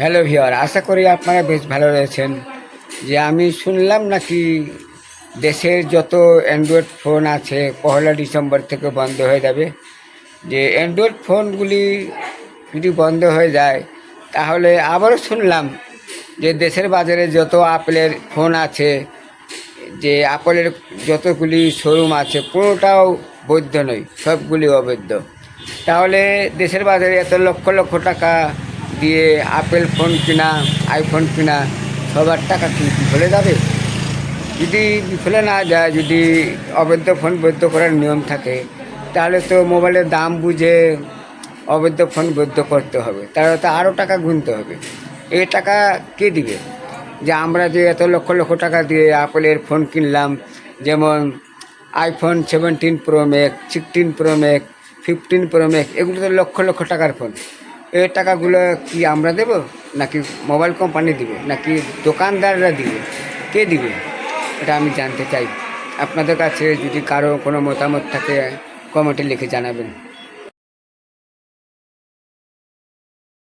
Hello viewer আশা করি আপনারা বেশ ভালো রয়েছেন। যে আমি শুনলাম নাকি দেশের যত অ্যান্ড্রয়েড ফোন আছে পয়লা ডিসেম্বর থেকে বন্ধ হয়ে যাবে। যে অ্যান্ড্রয়েড ফোনগুলি যদি বন্ধ হয়ে যায়, তাহলে আবারও শুনলাম যে দেশের বাজারে যত আপেলের ফোন আছে, যে আপেলের যতগুলি শোরুম আছে কোনোটাও বৈধ নয়, সবগুলি অবৈধ। তাহলে দেশের বাজারে এত লক্ষ লক্ষ টাকা দিয়ে আপেল ফোন কিনা আইফোন কিনা, সবার টাকা কি বিফলে যাবে? যদি বিফলে না যায়, যদি অবৈধ ফোন বৈধ করার নিয়ম থাকে, তাহলে তো মোবাইলের দাম বুঝে অবৈধ ফোন বৈধ করতে হবে। তাহলে তো আরও টাকা গুনতে হবে। এই টাকা কে দিবে? যে আমরা যে এত লক্ষ লক্ষ টাকা দিয়ে আপেলের ফোন কিনলাম, যেমন iPhone seventeen pro max sixteen pro max fifteen pro max এগুলো তো লক্ষ লক্ষ টাকার ফোন এই টাকাগুলো কি আমরা দেব? নাকি মোবাইল কোম্পানি দিবে? নাকি দোকানদাররা দিবে? কে দিবে? এটা আমি জানতে চাই। আপনাদের কাছে যদি কারও কোনো মতামত থাকে কমেন্টে লিখে জানাবেন।